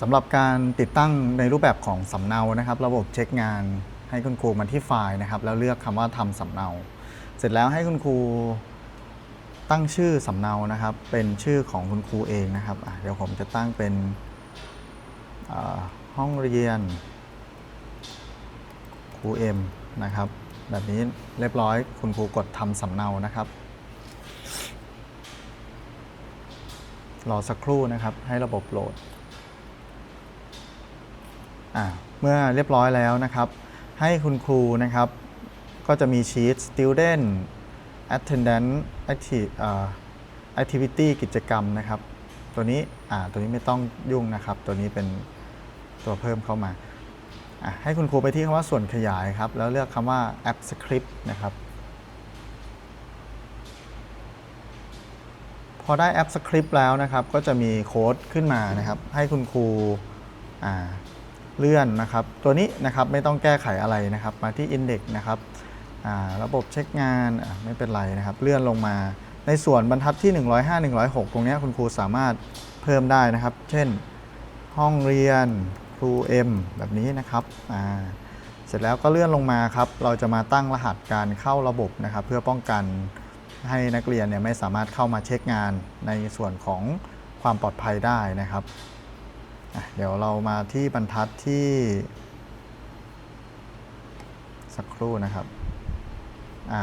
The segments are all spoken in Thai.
สำหรับการติดตั้งในรูปแบบของสำเนานะครับ ระบบเช็คงานให้คุณครูมาที่ไฟล์นะครับ แล้วเลือกคำว่าทำสำเนา เสร็จแล้วให้คุณครูตั้งชื่อสำเนานะครับ เป็นชื่อของคุณครูเองนะครับเดี๋ยวผมจะตั้งเป็นห้องเรียนครูเอ็มนะครับ แบบนี้เรียบร้อยคุณครูกดทำสำเนานะครับรอสักครู่นะครับให้ระบบโหลด อ่าเมื่อเรียบร้อยแล้วนะครับ ให้คุณครูนะครับ ก็จะมีชีต student attendance active อ่า activity กิจกรรมนะครับ ตัวนี้อ่าตัวนี้ไม่ต้องยุ่งนะครับ ตัวนี้เป็นตัวเพิ่มเข้ามาให้คุณครูไปที่คำว่าส่วนขยายครับ แล้วเลือกคำว่า app script นะครับ พอได้แอปสคริปต์แล้วนะครับ ก็จะมีโค้ดขึ้นมานะครับ ให้คุณครู เลื่อนนะครับ ตัวนี้นะครับไม่ต้องแก้ไขอะไรนะครับ มาที่ Index นะครับระบบเช็คงานไม่เป็นไรนะครับ เลื่อนลงมา ในส่วนบรรทัดที่ 105 106 ตรงนี้คุณครูสามารถเพิ่มได้นะครับ เช่นห้องเรียนครู M แบบนี้นะครับเสร็จแล้วก็เลื่อนลงมาครับ เราจะมาตั้งรหัสการเข้าระบบนะครับ เพื่อป้องกันให้นักเรียนเนี่ยไม่สามารถเข้ามาเช็คงานในส่วนของความปลอดภัยได้นะครับ เดี๋ยวเรามาที่บรรทัดที่ สักครู่นะครับ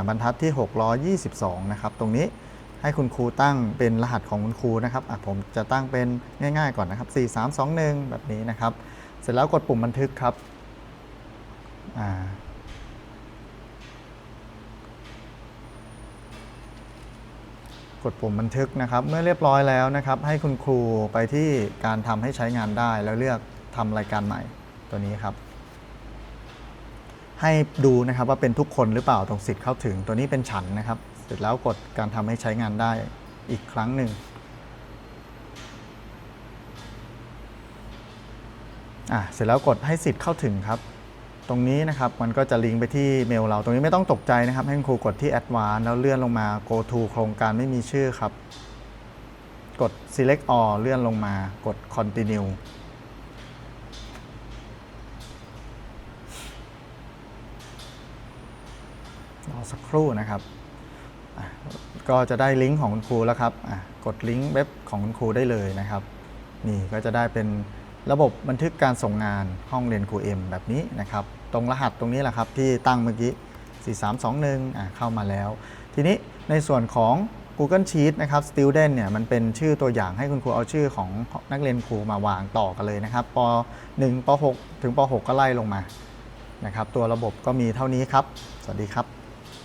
บรรทัดที่ 622 นะครับ ตรงนี้ให้คุณครูตั้งเป็นรหัสของคุณครูนะครับผมจะตั้งเป็นง่ายๆก่อนนะครับ 4321 แบบนี้นะครับ เสร็จแล้วกดปุ่มบันทึกครับอ่า กดปุ่มบันทึกนะครับ เมื่อเรียบร้อยแล้วนะครับ ให้คุณครูไปที่การทำให้ใช้งานได้ แล้วเลือกทำรายการใหม่ตัวนี้ครับ ให้ดูนะครับว่าเป็นทุกคนหรือเปล่าตรงสิทธิ์เข้าถึง ตัวนี้เป็นฉันนะครับ เสร็จแล้วกดการทำให้ใช้งานได้อีกครั้งหนึ่งอะเสร็จแล้วกดให้สิทธิ์เข้าถึงครับ ตรงนี้นะครับมันก็จะลิงก์ไปที่เมลเรา ตรงนี้ไม่ต้องตกใจนะครับ ให้คุณครูกดที่ Advanced แล้วเลื่อนลงมา Go to โครงการไม่มีชื่อครับ กด Select All เลื่อนลงมากด Continue รอสักครู่นะครับ ก็จะได้ลิงก์ของคุณครูแล้วครับ กดลิงก์เว็บของคุณครูได้เลยนะครับ นี่ก็จะได้เป็น ระบบบันทึกการส่งงานห้องเรียนครูเอ็มแบบนี้นะครับ ตรงรหัสตรงนี้แหละครับที่ตั้งเมื่อกี้ 4321อะเข้ามาแล้ว ทีนี้ในส่วนของ Google Sheet นะครับ Student เนี่ยมันเป็นชื่อตัวอย่างให้คุณครูเอาชื่อของนักเรียนครูมาวางต่อกันเลยนะครับป .1 ป .6 ถึงป .6 ก็ไล่ลงมานะครับ ตัวระบบก็มีเท่านี้ครับ สวัสดีครับ